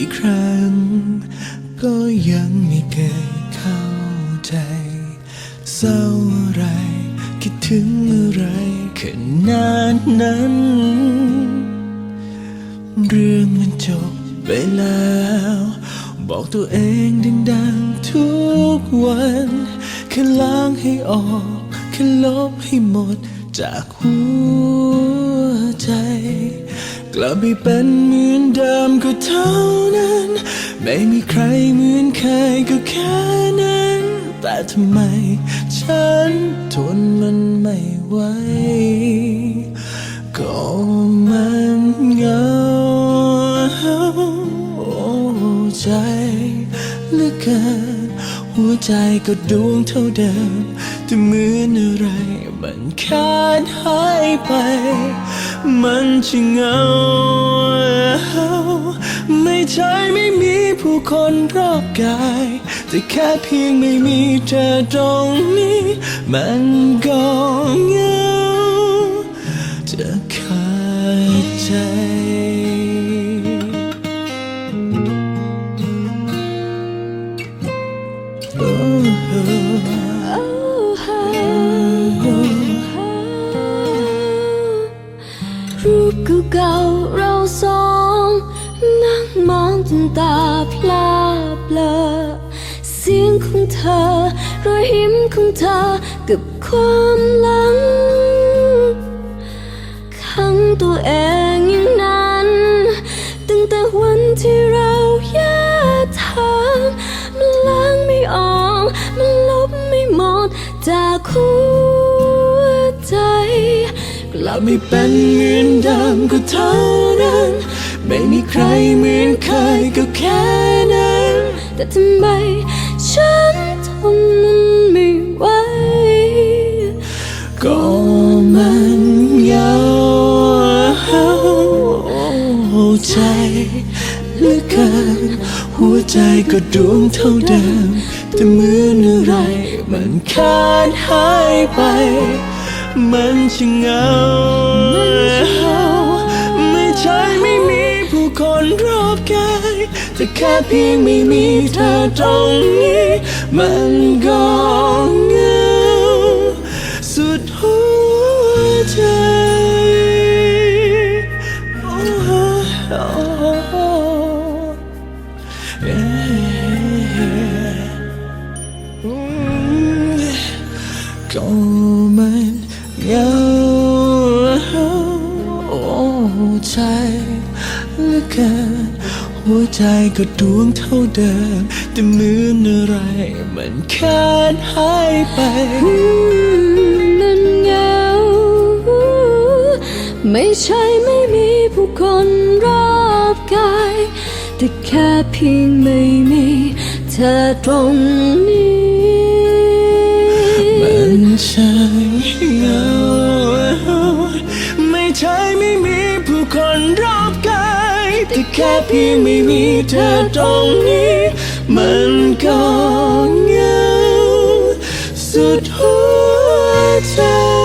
องกี่ครั้ง ก็ยังไม่เคยเข้าใจเศร้าอะไร คิดถึงอะไรขนาดนั้น เรื่องมันจบไปแล้ว บอกตัวเองดังๆทุกวัน แค่ล้างให้ออก แค่ลบให้หมดจากหัวใจ กลับไปเป็นเหมือนเดิมก็เท่านั้น ไม่มีใครเหมือนเคยก็แค่นั้น แต่ทำไมฉันทนมันไม่ไหวก็มันเหงาใจเหลือเกิน หัวใจก็ดวงเท่าเดิม แต่เหมือนอะไรมันขาดหายไป มันช่างเหงา ไม่ใช่ไม่มีผู้คนรอบกาย แต่แค่เพียงไม่มีเธอตรงนี้ มันก็เงา เก่าเราสองนั่งมองจนตาพลาเบลอเสียงของเธอ รอยยิ้มของเธอกับความหลังขังตัวเองอย่างนั้น ตั้งแต่วันที่เราแยกทางมันล้างไม่ออก มันลบไม่หมดจากหัวใจ กลับไม่เป็นเหมือนเดิมก็เท่านั้น ไม่มีใครเหมือนเคยก็แค่นั้น แต่ทำไมฉันทนมันไม่ไหวก็มันเหงาใจเหลือเกินหัวใจก็ดวงเท่าเดิม แต่เหมือนอะไรมันขาดหายไป มันช่างเหงาไม่ใช่ไม่มีผู้คนรอบกายแต่แค่เพียงไม่มีเธอตรงนี้ มันก็เหงาสุดหัวใจโอ้โหเย้อืมก็มันเหงาโอ้ใจเหลือเกินหัวใจก็ดวงเท่าเดิม แต่เหมือนอะไรมันขาดหายไปอืมมันเหงาไม่ใช่ไม่มีผู้คนรอบกายแต่แค่เพียงไม่มีเธอตรงนี้มันช่ ไม่ใช่ไม่มีผู้คนรอบกายแต่แค่เพียงไม่มีเธอตรงนี้ มันก็เงาสุดหัวใจ